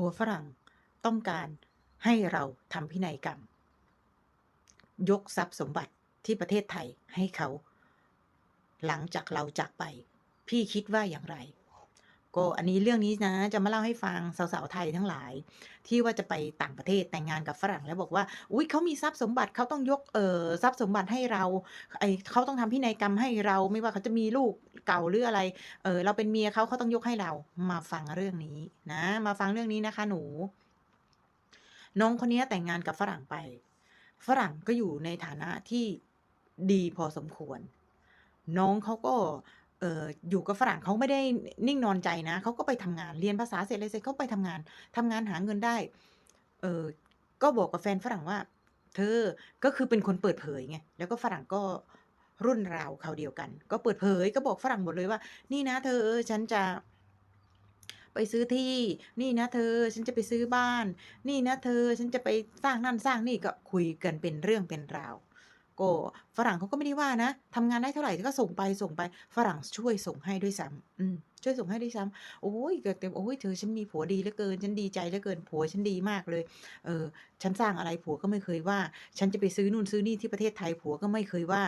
ผัวฝรั่งต้องการให้เราทำพินัยกรรม ยกทรัพย์สมบัติที่ประเทศไทยให้เขา หลังจากเราจากไป พี่คิดว่าอย่างไร ก็อันนี้เรื่องนี้นะ จะมาเล่าให้ฟังสาวๆไทยทั้งหลาย ที่ว่าจะไปต่างประเทศแต่งงานกับฝรั่งแล้วบอกว่า อุ้ยเขามีทรัพย์สมบัติเขาต้องยกเอ่อทรัพย์สมบัติให้เราไอเขาต้องทำพินัยกรรมให้เรา ไม่ว่าเขาจะมีลูกเก่าหรืออะไรเออเราเป็นเมียเขาเขาต้องยกให้เรามาฟังเรื่องนี้นะ มาฟังเรื่องนี้นะคะ หนู น้องคนนี้แต่งงานกับฝรั่งไป ฝรั่งก็อยู่ในฐานะที่ดีพอสมควร น้องเขาก็ เอออยู่กับฝรั่งเขาไม่ได้นิ่งนอนใจนะ เขาก็ไปทำงาน เรียนภาษาเสร็จเลยเสร็จเขาไปทำงาน ทำงานหาเงินได้ เออก็บอกกับแฟนฝรั่งว่า เธอ ก็คือเป็นคนเปิดเผยไง แล้วก็ฝรั่งก็รุ่นราวเขาวเดียวกัน ก็เปิดเผย ก็บอกฝรั่งหมดเลยว่า นี่นะเธอฉันจะ ไปซื้อที่ นี่นะเธอ ฉันจะไปซื้อบ้าน นี่นะเธอ ฉันจะไปสร้างนั่นสร้างนี่ ก็คุยกันเป็นเรื่องเป็นราว ก็ฝรั่งเขาก็ไม่ได้ว่านะทำงานได้เท่าไหร่ก็ส่งไปส่งไป ฝรั่งช่วยส่งให้ด้วยซ้ำอืมช่วยส่งให้ด้วยซ้ำโอ้ยเกิดเต็มโอ้ยเธอฉันมีผัวดีเหลือเกิน ฉันดีใจเหลือเกินผัวฉันดีมากเลย เออ ฉันสร้างอะไรผัวก็ไม่เคยว่า ฉันจะไปซื้อนู่นซื้อนี่ที่ประเทศไทยผัวก็ไม่เคยว่า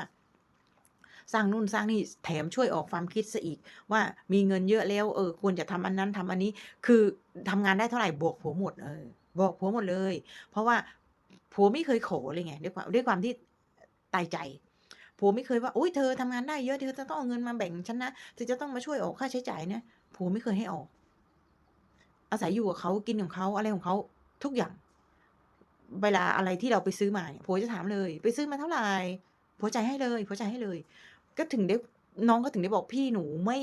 สร้างนู่นสร้างนี่แถมช่วยออกความคิดซะอีก ว่ามีเงินเยอะแล้วเออควรจะทำอันนั้นทำอันนี้ คือทำงานได้เท่าไหร่บอกผัวหมดเออบอกผัวหมดเลย เพราะว่าผัวไม่เคยขอเลยไงด้วยความด้วยความที่ ตายใจผัวไม่เคยว่าโอ้ยเธอทำงานได้เยอะเธอจะต้องเอาเงินมาแบ่งฉันนะเธอจะต้องมาช่วยออกค่าใช้จ่ายนะผัวไม่เคยให้ออก อาศัยอยู่กับเขากินของเขาอะไรของเขาทุกอย่าง เวลาอะไรที่เราไปซื้อมาเนี่ยผัวจะถามเลย ไปซื้อมาเท่าไหร่ผัวใจให้เลยผัวใจให้เลย ก็ถึงได้น้องก็ถึงได้บอกพี่หนูไม่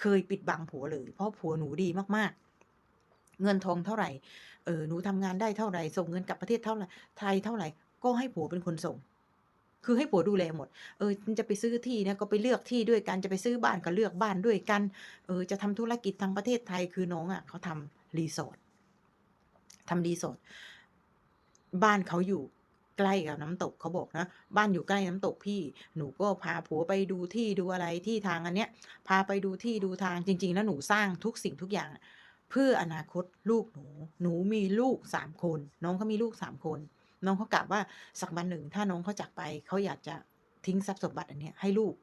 เคยปิดบังผัวเลย เพราะผัวหนูดีมากๆ เงินทองเท่าไหร่เออหนูทำงานได้เท่าไหร่ส่งเงินกลับประเทศเท่าไหร่ไทยเท่าไหร่ ก็ให้ผัวเป็นคนส่ง คือให้ผัวดูแลหมด เออจะไปซื้อที่นะก็ไปเลือกที่ด้วยกัน จะไปซื้อบ้านก็เลือกบ้านด้วยกัน เออจะทำธุรกิจทางประเทศไทยคือน้องอะเขาทำรีสอร์ททำรีสอร์ทบ้านเขาอยู่ใกล้กับน้ำตกเขาบอกนะ บ้านอยู่ใกล้น้ำตกพี่ หนูก็พาผัวไปดูที่ดูอะไรที่ทางอันเนี้ย พาไปดูที่ดูทางจริง ๆ แล้วหนูสร้างทุกสิ่งทุกอย่าง เพื่ออนาคตลูกหนู หนูมีลูกสามคน น้องเขามีลูกสามคน น้องเขากลับว่าสักวันหนึ่ง ถ้าน้องเขาจากไปเขาอยากจะทิ้งทรัพย์สมบัติอันเนี้ยให้ลูก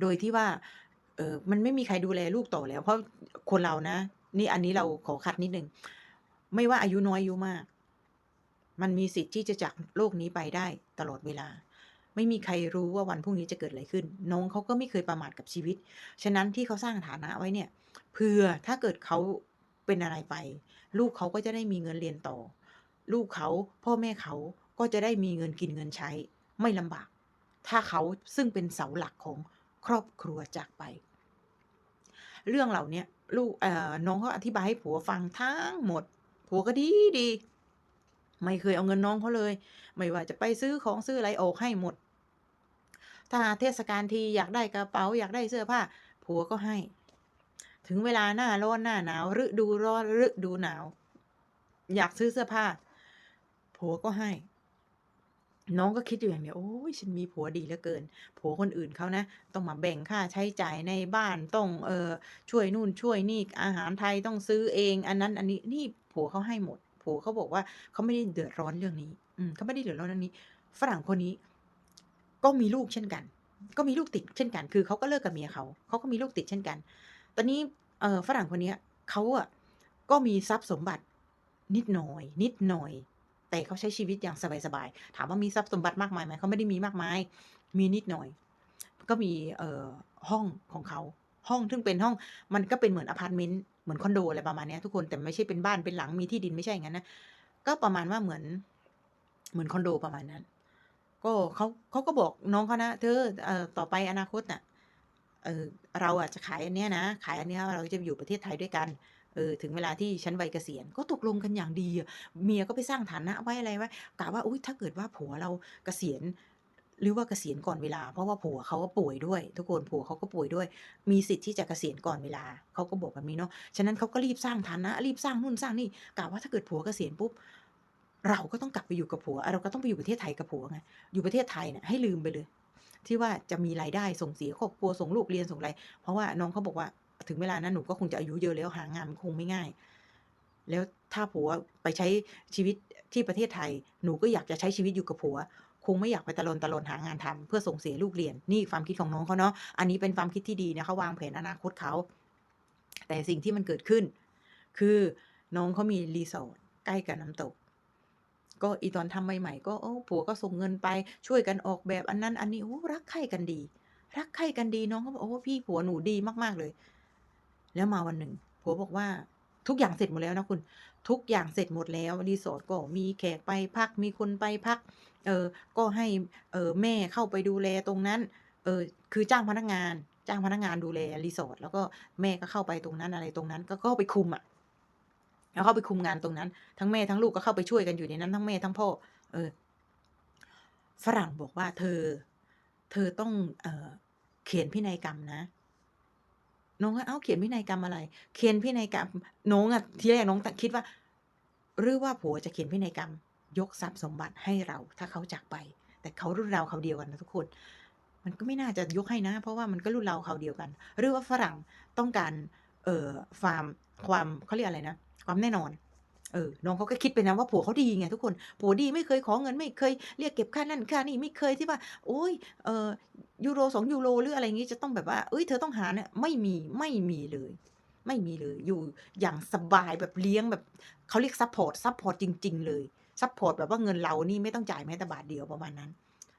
โดยที่ว่า เออมันไม่มีใครดูแลลูกต่อแล้ว เพราะคนเรานะ นี่อันนี้เราขอคัดนิดนึง ไม่ว่าอายุน้อยอายุมาก มันมีสิทธิ์ที่จะจากโลกนี้ไปได้ตลอดเวลา ไม่มีใครรู้ว่าวันพรุ่งนี้จะเกิดอะไรขึ้น น้องเขาก็ไม่เคยประมาทกับชีวิต ฉะนั้นที่เขาสร้างฐานะไว้เนี่ย เพื่อถ้าเกิดเขาเป็นอะไรไป ลูกเขาก็จะได้มีเงินเรียนต่อ ลูกเขาพ่อแม่เขาก็จะได้มีเงินกินเงินใช้ ไม่ลำบาก ถ้าเขาซึ่งเป็นเสาหลักของครอบครัวจากไป เรื่องเหล่านี้ลูกน้องเขาอธิบายให้ผัวฟังทั้งหมด ผัวก็ดีดี ไม่เคยเอาเงินน้องเขาเลย ไม่ว่าจะไปซื้อของซื้ออะไรออกให้หมด ถ้าเทศกาลทีอยากได้กระเป๋าอยากได้เสื้อผ้า ผัวก็ให้ ถึงเวลาหน้าร้อนหน้าหนาวฤดูร้อนฤดูหนาว อยากซื้อเสื้อผ้า ผัวก็ให้ น้องก็คิดอยู่อย่างเดียวโอ้ยฉันมีผัวดีเหลือเกิน ผัวคนอื่นเขานะ ต้องมาแบ่งค่าใช้จ่ายในบ้านต้องเออช่วยนู่นช่วยนี่อาหารไทยต้องซื้อเอง อันนั้น อันนี้นี่ผัวเขาให้หมด ผัวเขาบอกว่าเขาไม่ได้เดือดร้อนเรื่องนี้ อืมเขาไม่ได้เดือดร้อนเรื่องนี้ ฝรั่งคนนี้ ก็มีลูกเช่นกัน ก็มีลูกติดเช่นกัน คือเขาก็เลิกกับเมียเขาเขาก็มีลูกติดเช่นกัน ตอนนี้เออฝรั่งคนนี้เขาอะก็มีทรัพย์สมบัตินิดหน่อย นิดหน่อย แต่เขาใช้ชีวิตอย่างสบายๆถามว่ามีทรัพย์สมบัติมากมายไหมเขาไม่ได้มีมากมาย มีนิดหน่อย ก็มีเอ่อห้องของเขาห้องซึ่งเป็นห้องมันก็เป็นเหมือนอพาร์ตเมนต์เหมือนคอนโดอะไรประมาณนี้ทุกคนแต่ไม่ใช่เป็นบ้านเป็นหลังมีที่ดินไม่ใช่อย่างนั้นนะก็ประมาณว่าเหมือนเหมือนคอนโดประมาณนั้น ก็เขาเขาก็บอกน้องเขานะเธอเอ่อต่อไปอนาคตน่ะเออเราอะจะขายอันเนี้ยนะ ขายอันเนี้ยเราจะอยู่ประเทศไทยด้วยกัน เออถึงเวลาที่ฉันวัยเกษียณก็ตกลงกันอย่างดี เมียก็ไปสร้างฐานะไว้อะไรไว้กะว่าอุ้ยถ้าเกิดว่าผัวเราเกษียณหรือว่าเกษียณก่อนเวลา เพราะว่าผัวเขาก็ป่วยด้วย ทุกคนผัวเขาก็ป่วยด้วย มีสิทธิ์ที่จะเกษียณก่อนเวลาเขาก็บอกแบบนี้เนาะฉะนั้นเขาก็รีบสร้างฐานะรีบสร้างนู่นสร้างนี่กะว่าถ้าเกิดผัวเกษียณปุ๊บเราก็ต้องกลับไปอยู่กับผัว เราก็ต้องไปอยู่ประเทศไทยกับผัวไงอยู่ประเทศไทยเนี่ยให้ลืมไปเลย ที่ว่าจะมีรายได้ส่งเสียครอบครัวส่งลูกเรียนส่งอะไร เพราะว่าน้องเขาบอกว่า ถึงเวลานั้นหนูก็คงจะอายุเยอะแล้วหางานมันคงไม่ง่าย แล้วถ้าผัวไปใช้ชีวิตที่ประเทศไทย หนูก็อยากจะใช้ชีวิตอยู่กับผัว คงไม่อยากไปตะลนตะลนหางานทำเพื่อส่งเสียลูกเรียน นี่ความคิดของน้องเขาเนาะอันนี้เป็นความคิดที่ดีนะเขาวางแผนอนาคตเขา แต่สิ่งที่มันเกิดขึ้น คือน้องเขามีรีสอร์ทใกล้กับน้ำตกก็อีตอนทำใหม่ๆก็โอ้ผัวก็ส่งเงินไปช่วยกันออกแบบอันนั้น อันนี้โอ้รักใคร่กันดี รักใคร่กันดีน้องเขาบอกโอ้พี่ผัวหนูดีมากๆเลย แล้วมาวันหนึ่งผัวบอกว่าทุกอย่างเสร็จหมดแล้วนะคุณ ทุกอย่างเสร็จหมดแล้วรีสอร์ทก็มีแขกไปพักมีคนไปพัก เออก็ให้เออแม่เข้าไปดูแลตรงนั้น เออคือจ้างพนักงาน จ้างพนักงานดูแลรีสอร์ทแล้วก็แม่ก็เข้าไปตรงนั้นอะไรตรงนั้น ก็เข้าไปคุมอะแล้วเข้าไปคุมงานตรงนั้น ทั้งแม่ทั้งลูกก็เข้าไปช่วยกันอยู่ในนั้นทั้งแม่ทั้งพ่อ เออ ฝรั่งบอกว่าเธอ เธอต้องเออเขียนพินัยกรรมนะ น้องก็เอ้าเขียนพินัยกรรมอะไร เขียนพินัยกรรมน้องอะทีแรกน้องคิดว่า หรือว่าผัวจะเขียนพินัยกรรม ยกทรัพย์สมบัติให้เราถ้าเขาจากไป แต่เขารุ่นเราเขาเดียวกันนะทุกคน มันก็ไม่น่าจะยกให้นะ เพราะว่ามันก็รุ่นเราเขาเดียวกัน หรือว่าฝรั่งต้องการเอ่อความความเขาเรียกอะไรนะ ความแน่นอนเออ น้องเขาก็คิดไปนะว่าผัวเขาดีไงทุกคน ผัวดีไม่เคยขอเงินไม่เคยเรียกเก็บค่านั่นค่านี่ไม่เคยที่ว่า โอ้ย เออ ยูโรสองยูโรหรืออะไรอย่างงี้จะต้องแบบว่า เอ้ยเธอต้องหาเนี่ยไม่มีไม่มีเลย ไม่มีเลย อยู่อย่างสบายแบบเลี้ยงแบบเขาเรียกซัพพอร์ตซัพพอร์ตจริง ๆ เลยซัพพอร์ตแบบว่าเงินเรานี่ไม่ต้องจ่ายแม้แต่บาทเดียวประมาณนั้น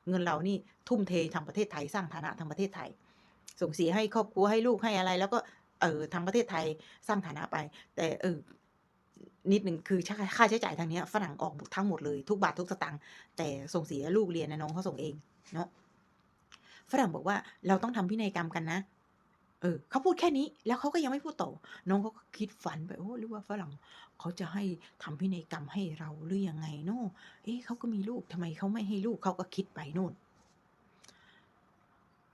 เงินเรานี่ทุ่มเททางประเทศไทยสร้างฐานะทางประเทศไทย ส่งเสียให้ครอบครัวให้ลูกให้อะไร แล้วก็เออทางประเทศไทยสร้างฐานะไป แต่เออนิดหนึ่งคือค่าใช้จ่ายทางนี้ฝรั่งออกทั้งหมดเลยทุกบาททุกสตางค์แต่ส่งเสียลูกเรียนนะน้องเขาส่งเองเนาะ ฝรั่งบอกว่าเราต้องทำพินัยกรรมกันนะ เออเขาพูดแค่นี้แล้วเขาก็ยังไม่พูดต่อน้องเขาก็คิดฝันไปโอ้หรือว่าฝรั่งเขาจะให้ทำพินัยกรรมให้เราหรือยังไงเนาะเอ๊ะเขาก็มีลูกทำไมเขาไม่ให้ลูกเขาก็คิดไปโน่น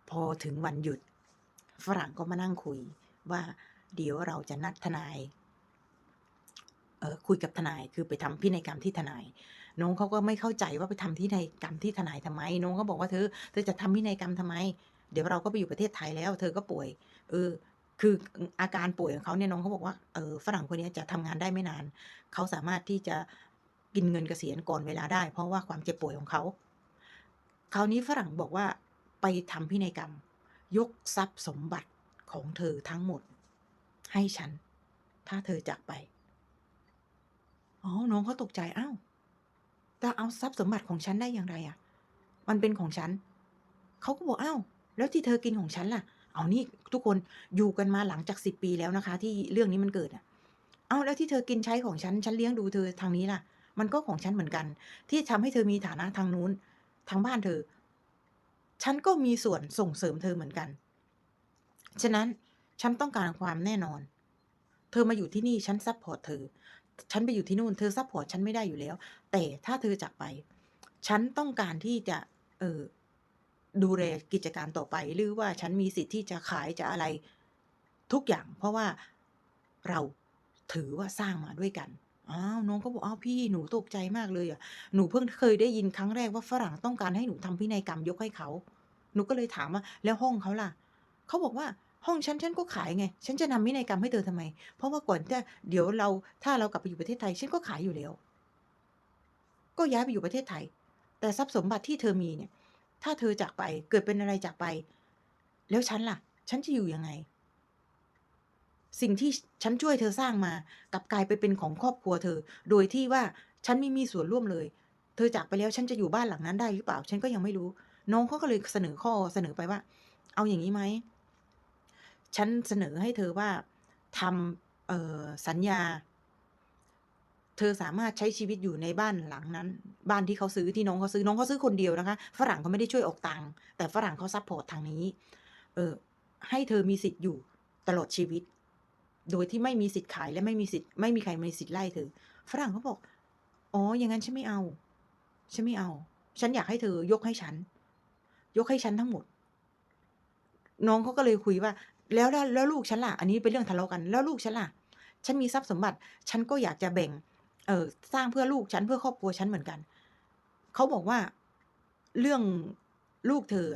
พอถึงวันหยุด ฝรั่งก็มานั่งคุยว่าเดี๋ยวเราจะนัดทนายเออคุยกับทนายคือไปทำพินัยกรรมที่ทนาย น้องเขาก็ไม่เข้าใจว่าไปทำที่ในกรรมที่ทนายทำไม น้องก็บอกว่าเธอเธอจะทำพินัยกรรมทำไม เดี๋ยวเราก็ไปอยู่ประเทศไทยแล้ว เธอก็ป่วย เออ คืออาการป่วยของเขาเนี่ยน้องเขาบอกว่าเออฝรั่งคนนี้จะทำงานได้ไม่นาน เขาสามารถที่จะกินเงินเกษียณก่อนเวลาได้ เพราะว่าความเจ็บป่วยของเขา คราวนี้ฝรั่งบอกว่าไปทำพินัยกรรม ยกทรัพย์สมบัติของเธอทั้งหมด ให้ฉัน ถ้าเธอจากไป อ๋อ น้องเขาตกใจ อ้าว จะเอาทรัพย์สมบัติของฉันได้อย่างไรอะ่ะ มันเป็นของฉัน เขาก็บอกอ้าวแล้วที่เธอกินของฉันล่ะ เอานี่ทุกคนอยู่กันมาหลังจากสิบปีแล้วนะคะ ที่เรื่องนี้มันเกิดอะ่ะ เอาแล้วที่เธอกินใช้ของฉัน ฉันเลี้ยงดูเธอทางนี้ล่ะ มันก็ของฉันเหมือนกัน ที่ทำให้เธอมีฐานะทางนู้น ทางบ้านเธอ ฉันก็มีส่วนส่งเสริมเธอเหมือนกัน ฉะนั้นฉันต้องการความแน่นอน เธอมาอยู่ที่นี่ฉันซัพพอร์ตเธอ ฉันไปอยู่ที่นู่น เธอซัพพอร์ตฉันไม่ได้อยู่แล้ว แต่ถ้าเธอจากไป ฉันต้องการที่จะ เออดูแลกิจการต่อไป หรือว่าฉันมีสิทธิ์ที่จะขายจะอะไรทุกอย่าง เพราะว่าเราถือว่าสร้างมาด้วยกันอ้าวน้องก็บอกอ้าวพี่หนูตกใจมากเลยอะหนูเพิ่งเคยได้ยินครั้งแรกว่าฝรั่งต้องการให้หนูทำพินัยกรรมยกให้เขา หนูก็เลยถามว่าแล้วห้องเขาล่ะ เขาบอกว่า ห้องฉันฉันก็ขายไง ฉันจะทำพินัยกรรมให้เธอทำไม เพราะว่าก่อนจะเดี๋ยวเราถ้าเรากลับไปอยู่ประเทศไทย ฉันก็ขายอยู่แล้ว ก็ย้ายไปอยู่ประเทศไทย แต่ทรัพย์สมบัติที่เธอมีเนี่ย ถ้าเธอจากไปเกิดเป็นอะไรจากไป แล้วฉันล่ะ ฉันจะอยู่ยังไง สิ่งที่ฉันช่วยเธอสร้างมากลับกลายไปเป็นของครอบครัวเธอ โดยที่ว่าฉันไม่มีส่วนร่วมเลย เธอจากไปแล้วฉันจะอยู่บ้านหลังนั้นได้หรือเปล่า ฉันก็ยังไม่รู้ น้องเขาก็เลยเสนอข้อเสนอไปว่า เอาอย่างนี้ไหม ฉันเสนอให้เธอว่าทำสัญญา เธอสามารถใช้ชีวิตอยู่ในบ้านหลังนั้น บ้านที่เขาซื้อที่น้องเขาซื้อน้องเขาซื้อคนเดียวนะคะ ฝรั่งเขาไม่ได้ช่วยออกตังค์แต่ฝรั่งเขาซัพพอร์ตทางนี้ เออให้เธอมีสิทธิ์อยู่ตลอดชีวิต โดยที่ไม่มีสิทธิ์ขายและไม่มีสิทธิ์ไม่มีใครมีสิทธิ์ไล่เธอ ฝรั่งเขาบอก อ๋อ อย่างนั้นฉันไม่เอา ฉันไม่เอา ฉันอยากให้เธอยกให้ฉัน ยกให้ฉันทั้งหมด น้องเขาก็เลยคุยว่า แล้วแล้วแล้วลูกฉันล่ะ อันนี้เป็นเรื่องทะเลาะกัน แล้วลูกฉันล่ะ ฉันมีทรัพย์สมบัติ ฉันก็อยากจะแบ่ง เออสร้างเพื่อลูกฉันเพื่อครอบครัวฉันเหมือนกัน เขาบอกว่าเรื่องลูกเธอ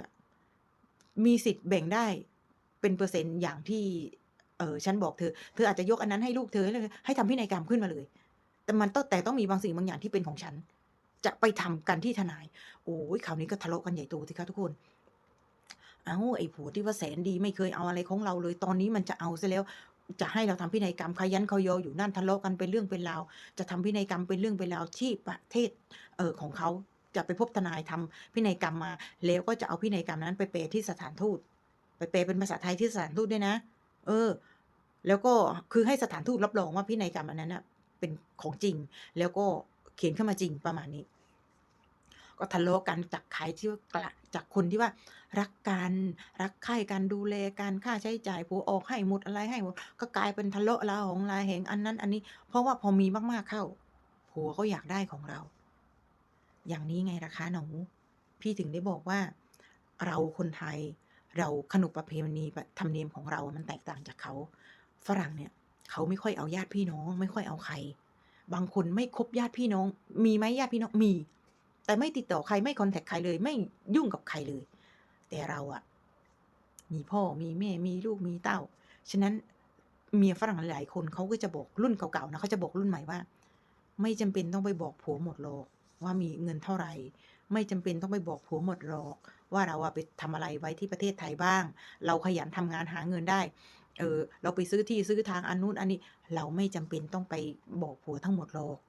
มีสิทธิ์แบ่งได้เป็นเปอร์เซ็นต์อย่างที่เออฉันบอกเธอ เธออาจจะยกอันนั้นให้ลูกเธอ ให้ทำพินัยกรรมขึ้นมาเลย แต่มันต้องแต่ต้องมีบางสิ่งบางอย่างที่เป็นของฉัน จะไปทำกันที่ทนาย โอ้ยคราวนี้ก็ทะเลาะกันใหญ่โตสิคะทุกคน เอาไอ้ผัวที่ว่าแสนดีไม่เคยเอาอะไรของเราเลย ตอนนี้มันจะเอาซะแล้ว จะให้เราทำพินัยกรรมขยันขยออยู่นั่นทะเลาะกันเป็นเรื่องเป็นราว จะทำพินัยกรรมเป็นเรื่องเป็นราวที่ประเทศเออของเขาจะไปพบทนายทำพินัยกรรมมา แล้วก็จะเอาพินัยกรรมนั้นไปแปลที่สถานทูต ไปแปลเป็นภาษาไทยที่สถานทูตด้วยนะ เออ แล้วก็คือให้สถานทูตรับรองว่าพินัยกรรมอันนั้นนะเป็นของจริง แล้วก็เขียนขึ้นมาจริงประมาณนี้ ก็ทะเลาะกันจากใครที่ว่ากละจากคนที่ว่ารักกันรักใคร่กันดูแลกันค่าใช้จ่ายผัวออกให้หมดอะไรให้หมดก็กลายเป็นทะเลาะละหองลาเหงอันนั้น อันนี้ เพราะว่าพอมีมากๆเข้าผัวก็อยากได้ของเรา อย่างนี้ไงล่ะคะหนูพี่ถึงได้บอกว่า เราคนไทยเราขนบประเพณีธรรมเนียมของเรา มันแตกต่างจากเขาฝรั่งเนี่ยเขาไม่ค่อยเอาญาติพี่น้อง ไม่ค่อยเอาใคร บางคนไม่คบญาติพี่น้อง มีไหมญาติพี่น้องมี แต่ไม่ติดต่อใครไม่คอนแทคใครเลย ไม่ยุ่งกับใครเลย แต่เราอะมีพ่อมีแม่มีลูกมีเต้า ฉะนั้นเมียฝรั่งหลายคนเขาก็จะบอกรุ่นเก่าๆนะเขาจะบอกรุ่นใหม่ว่า ไม่จำเป็นต้องไปบอกผัวหมดหรอกว่ามีเงินเท่าไหร่ ไม่จำเป็นต้องไปบอกผัวหมดหรอก ว่าเราอะไปทำอะไรไว้ที่ประเทศไทยบ้าง เราขยันทำงานหาเงินได้ เออเราไปซื้อที่ซื้อทางอันนู้นอันนี้ เราไม่จำเป็นต้องไปบอกผัวทั้งหมดหรอก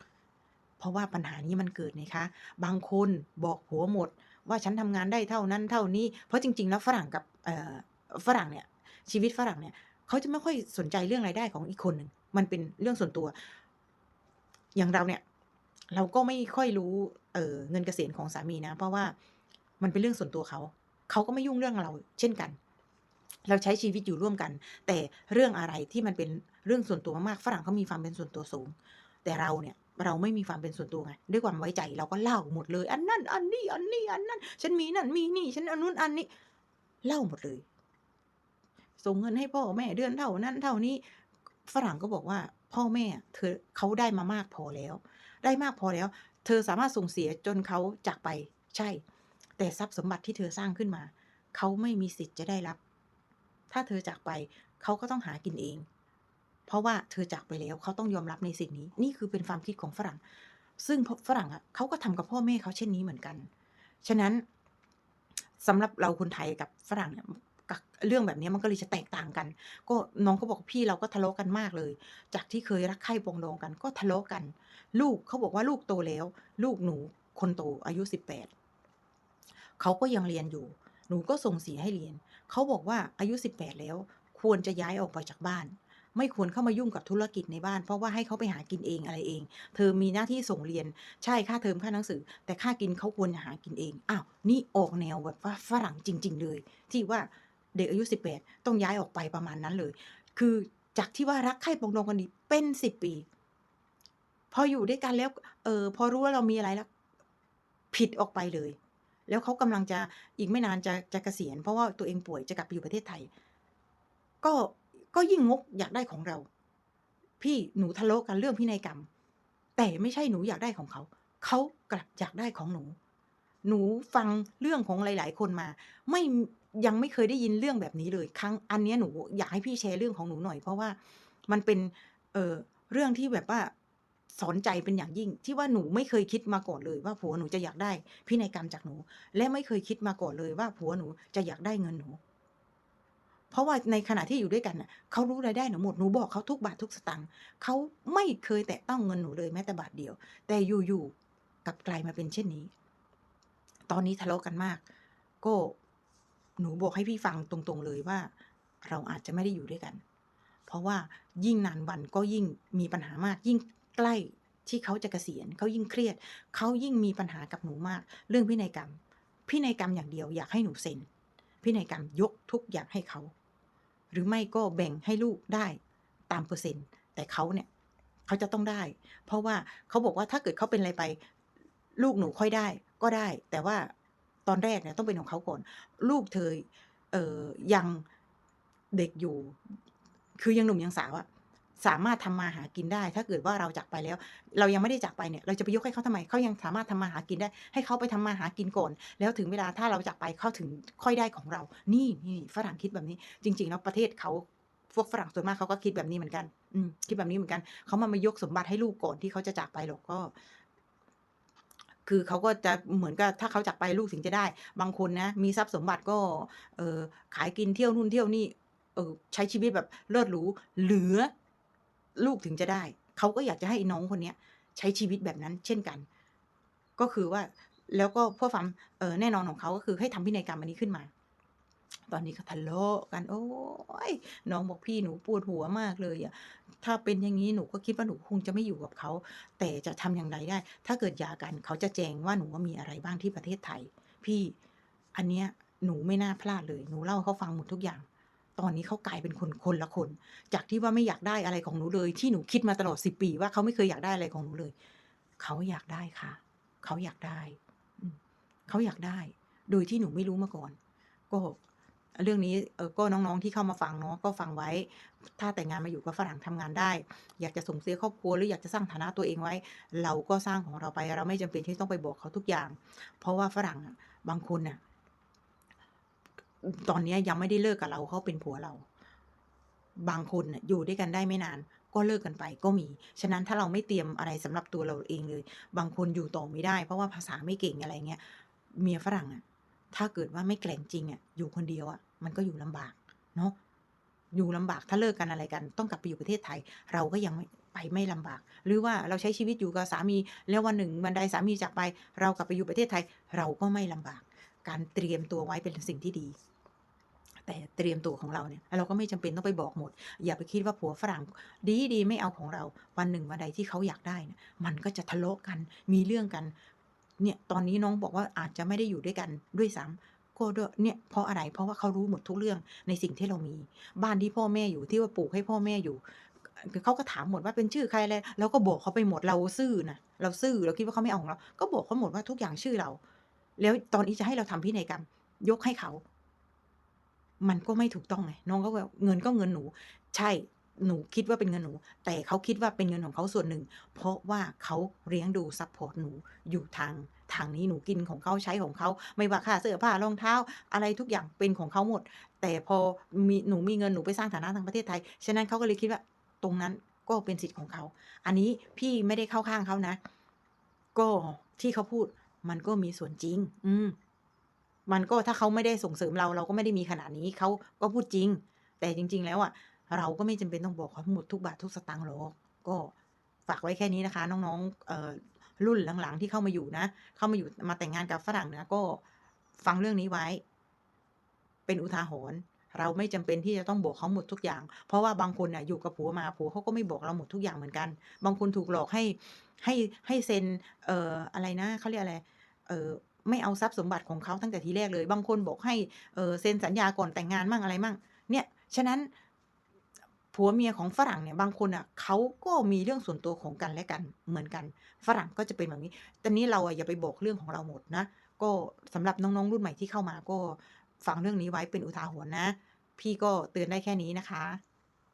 เพราะว่าปัญหานี้มันเกิดไงคะ บางคนบอกผัวหมด ว่าฉันทำงานได้เท่านั้นเท่านี้ เพราะจริง ๆ แล้วฝรั่งกับฝรั่งเนี่ยชีวิตฝรั่งเนี่ยเขาจะไม่ค่อยสนใจเรื่องรายได้ของอีกคนหนึ่งมันเป็นเรื่องส่วนตัว อย่างเราเนี่ย เราก็ไม่ค่อยรู้เเงินเกษียณของสามีนะ เพราะว่ามันเป็นเรื่องส่วนตัวเขา เขาก็ไม่ยุ่งเรื่องเรา เช่นกัน เราใช้ชีวิตอยู่ร่วมกัน แต่เรื่องอะไรที่มันเป็นเรื่องส่วนตัวมากๆฝรั่งเขามีความเป็นส่วนตัวสูง แต่เราเนี่ย เราไม่มีความเป็นส่วนตัวไงด้วยความไว้ใจเราก็เล่าหมดเลย อันนั้น อันนี้ อันนี้ อันนั้น ฉันมีนั่นมีนี่ ฉันอันนู้นอันนี้ เล่าหมดเลย ส่งเงินให้พ่อแม่เดือนเท่านั้นเท่านี้ ฝรั่งก็บอกว่า พ่อแม่เธอเขาได้มามากพอแล้ว ได้มากพอแล้ว เธอสามารถส่งเสียจนเขาจากไป ใช่ แต่ทรัพย์สมบัติที่เธอสร้างขึ้นมา เขาไม่มีสิทธิ์จะได้รับ ถ้าเธอจากไปเขาก็ต้องหากินเอง เพราะว่าเธอจากไปแล้วเขาต้องยอมรับในสิ่งนี้ นี่คือเป็นความคิดของฝรั่ง ซึ่งฝรั่งอะเขาก็ทำกับพ่อแม่เขาเช่นนี้เหมือนกัน ฉะนั้นสำหรับเราคนไทยกับฝรั่งเนี่ยเรื่องแบบนี้มันก็เลยจะแตกต่างกัน ก็น้องก็บอกพี่เราก็ทะเลาะกันมากเลย จากที่เคยรักใคร่ปองดองกัน ก็ทะเลาะกัน ลูกเขาบอกว่าลูกโตแล้ว ลูกหนูคนโตอายุสิบแปดเขาก็ยังเรียนอยู่ หนูก็ส่งเสียให้เรียน เขาบอกว่าอายุสิบแปดแล้ว ควรจะย้ายออกไปจากบ้าน ไม่ควรเข้ามายุ่งกับธุรกิจในบ้าน เพราะว่าให้เขาไปหากินเองอะไรเอง เธอมีหน้าที่ส่งเรียนใช่ค่าเทอมค่าหนังสือ แต่ค่ากินเขาควรจะหากินเองอ้าวนี่ออกแนวแบบว่าฝรั่งจริง ๆ เลย ที่ว่าเด็กอายุสิบแปดต้องย้ายออกไปประมาณนั้นเลย คือจากที่ว่ารักใคร่ปองดองกันดีเป็นสิบปี พออยู่ด้วยกันแล้ว เออพอรู้ว่าเรามีอะไรแล้ว ผิดออกไปเลย แล้วเขากำลังจะอีกไม่นานจะจะเกษียณเพราะว่าตัวเองป่วยจะกลับไปอยู่ประเทศไทย ก็ ก็ยิ่งงกอยากได้ของเรา พี่หนูทะเลาะกันเรื่องพินัยกรรม แต่ไม่ใช่หนูอยากได้ของเขา เขากลับอยากได้ของหนู หนูฟังเรื่องของหลาย ๆ คนมา ไม่ยังไม่เคยได้ยินเรื่องแบบนี้เลย ครั้งอันนี้หนูอยากให้พี่แชร์เรื่องของหนูหน่อย เพราะว่ามันเป็นเอ่อเรื่องที่แบบว่าสอนใจเป็นอย่างยิ่ง ที่ว่าหนูไม่เคยคิดมาก่อนเลย ว่าผัวหนูจะอยากได้พินัยกรรมจากหนู และไม่เคยคิดมาก่อนเลยว่าผัวหนูจะอยากได้เงินหนู เพราะว่าในขณะที่อยู่ด้วยกันเขารู้รายได้หนูหมดหนูบอกเขาทุกบาททุกสตางค์เขาไม่เคยแตะต้องเงินหนูเลยแม้แต่บาทเดียว แต่อยู่ๆกลับกลายมาเป็นเช่นนี้ ตอนนี้ทะเลาะกันมาก ก็หนูบอกให้พี่ฟังตรงๆเลยว่า เราอาจจะไม่ได้อยู่ด้วยกัน เพราะว่ายิ่งนานวันก็ยิ่งมีปัญหามาก ยิ่งใกล้ที่เขาจะเกษียณเขายิ่งเครียด เขายิ่งมีปัญหากับหนูมาก เรื่องพินัยกรรม พินัยกรรมอย่างเดียวอยากให้หนูเซ็น พินัยกรรมยกทุกอย่างให้เขา หรือไม่ก็แบ่งให้ลูกได้ตามเปอร์เซ็นต์ แต่เขาเนี่ยเขาจะต้องได้ เพราะว่าเขาบอกว่าถ้าเกิดเขาเป็นอะไรไป ลูกหนูค่อยได้ก็ได้ แต่ว่าตอนแรกเนี่ยต้องเป็นของเขาก่อน ลูกเธอเอ่อยังเด็กอยู่ คือยังหนุ่มยังสาวอะ สามารถทำมาหากินได้ ถ้าเกิดว่าเราจากไปแล้ว เรายังไม่ได้จากไปเนี่ยเราจะไปยกให้เขาทำไมเขายังสามารถทำมาหากินได้ ให้เขาไปทำมาหากินก่อน แล้วถึงเวลาถ้าเราจากไปเขาถึงค่อยได้ของเรา นี่นี่ฝรั่งคิดแบบนี้ จริง ๆ แล้วประเทศเขาพวกฝรั่งส่วนมากเขาก็คิดแบบนี้เหมือนกันอืมคิดแบบนี้เหมือนกันเขามามายกสมบัติให้ลูกก่อนที่เขาจะจากไปหรอกก็คือเขาก็จะเหมือนกับถ้าเขาจากไปลูกถึงจะได้ บางคนนะ มีทรัพย์สมบัติก็ เออขายกินเที่ยวนู่นเที่ยวนี่เออใช้ชีวิตแบบเลิศหรูเหลือ ลูกถึงจะได้ เขาก็อยากจะให้น้องคนเนี้ยใช้ชีวิตแบบนั้นเช่นกัน ก็คือว่าแล้วก็พ่อความเออแน่นอนของเขาก็คือให้ทำพินัยกรรมอันนี้ขึ้นมา ตอนนี้ก็ทะเลาะกัน โอ๊ยน้องบอกพี่หนูปวดหัวมากเลยอะถ้าเป็นอย่างงี้หนูก็คิดว่าหนูคงจะไม่อยู่กับเขา แต่จะทำอย่างไรได้ ถ้าเกิดยากันเขาจะแจงว่าหนูมีอะไรบ้างที่ประเทศไทย พี่อันเนี้ยหนูไม่น่าพลาดเลย หนูเล่าเขาฟังหมดทุกอย่าง ตอนนี้เขากลายเป็นคนคนละคน จากที่ว่าไม่อยากได้อะไรของหนูเลย ที่หนูคิดมาตลอด10ปี ว่าเขาไม่เคยอยากได้อะไรของหนูเลย เขาอยากได้ค่ะ เขาอยากได้ เขาอยากได้ โดยที่หนูไม่รู้มาก่อน ก็เรื่องนี้เออก็น้องๆที่เข้ามาฟังเนาะก็ฟังไว้ ถ้าแต่งงานมาอยู่กับฝรั่งทำงานได้ อยากจะส่งเสียครอบครัวหรืออยากจะสร้างฐานะตัวเองไว้ เราก็สร้างของเราไป เราไม่จำเป็นที่ต้องไปบอกเขาทุกอย่าง เพราะว่าฝรั่งบางคนน่ะ ตอนนี้ยังไม่ได้เลิกกับเราเขาเป็นผัวเรา บางคนอยู่ด้วยกันได้ไม่นาน ก็เลิกกันไปก็มี ฉะนั้นถ้าเราไม่เตรียมอะไรสำหรับตัวเราเองเลย บางคนอยู่ต่อไม่ได้ เพราะว่าภาษาไม่เก่งอะไรเงี้ยเมียฝรั่งอะถ้าเกิดว่าไม่แกร่งจริงอะอยู่คนเดียวอะมันก็อยู่ลำบากเนาะอยู่ลำบากถ้าเลิกกันอะไรกัน ต้องกลับไปอยู่ประเทศไทย เราก็ยังไม่ไปไม่ลำบาก หรือว่าเราใช้ชีวิตอยู่กับสามีแล้ววันหนึ่งวันใดสามีจากไป เรากลับไปอยู่ประเทศไทย เราก็ไม่ลำบาก การเตรียมตัวไว้เป็นสิ่งที่ดี แต่เตรียมตัวของเราเนี่ยเราก็ไม่จำเป็นต้องไปบอกหมด อย่าไปคิดว่าผัวฝรั่ง ดีๆไม่เอาของเรา วันหนึ่งวันใดที่เขาอยากได้เนี่ยมันก็จะทะเลาะกันมีเรื่องกันเนี่ยตอนนี้น้องบอกว่าอาจจะไม่ได้อยู่ด้วยกันด้วยซ้ำก็เนี่ยเพราะอะไรเพราะว่าเขารู้หมดทุกเรื่องในสิ่งที่เรามี บ้านที่พ่อแม่อยู่ที่ว่าปลูกให้พ่อแม่อยู่เขาก็ถามหมดว่าเป็นชื่อใครอะไรเราก็บอกเขาไปหมดเราซื่อนะเราซื่อเราคิดว่าเขาไม่เอาของเรา ก็บอกเขาหมดว่าทุกอย่างชื่อเรา แล้วตอนนี้จะให้เราทำพินัยกรรม ยกให้เขา มันก็ไม่ถูกต้องไงน้องก็แบบเงินก็เงินหนู ใช่หนูคิดว่าเป็นเงินหนู แต่เขาคิดว่าเป็นเงินของเขาส่วนหนึ่ง เพราะว่าเขาเลี้ยงดูซัปพอร์ตหนูอยู่ทางทางนี้หนูกินของเขาใช้ของเขา ไม่ว่าค่าเสื้อผ้ารองเท้า อะไรทุกอย่างเป็นของเขาหมด แต่พอมีหนูมีเงินหนูไปสร้างฐานะทางประเทศไทย ฉะนั้นเขาก็เลยคิดว่าตรงนั้นก็เป็นสิทธิ์ของเขา อันนี้พี่ไม่ได้เข้าข้างเขานะ ก็ที่เขาพูดมันก็มีส่วนจริง อืม มันก็ถ้าเขาไม่ได้ส่งเสริมเราเราก็ไม่ได้มีขนาดนี้เขาก็พูดจริง แต่จริง ๆ แล้วอะเราก็ไม่จำเป็นต้องบอกเขาหมดทุกบาททุกสตางค์หรอกก็ฝากไว้แค่นี้นะคะ น้องๆรุ่นหลังๆ ที่เข้ามาอยู่นะ เข้ามาอยู่มาแต่งงานกับฝรั่งนะก็ฟังเรื่องนี้ไว้ เป็นอุทาหรณ์เราไม่จำเป็นที่จะต้องบอกเขาหมดทุกอย่าง เพราะว่าบางคนน่ะอยู่กับผัวมาผัวเขาก็ไม่บอกเราหมดทุกอย่างเหมือนกัน บางคนถูกหลอกให้ให้ให้เซ็นเอ่ออะไรนะเขาเรียกอะไร เอ่อ ไม่เอาทรัพย์สมบัติของเขาตั้งแต่ทีแรกเลย บางคนบอกให้เออเซ็นสัญญาก่อนแต่งงานมั่งอะไรมั่ง เนี่ยฉะนั้นผัวเมียของฝรั่งเนี่ยบางคนน่ะเขาก็มีเรื่องส่วนตัวของกันและกันเหมือนกัน ฝรั่งก็จะเป็นแบบนี้ต่นี้เราอะอย่าไปบอกเรื่องของเราหมดนะ ก็สำหรับน้องๆรุ่นใหม่ที่เข้ามาก็ฟังเรื่องนี้ไว้เป็นอุทาหรณ์นะ พี่ก็เตือนได้แค่นี้นะคะ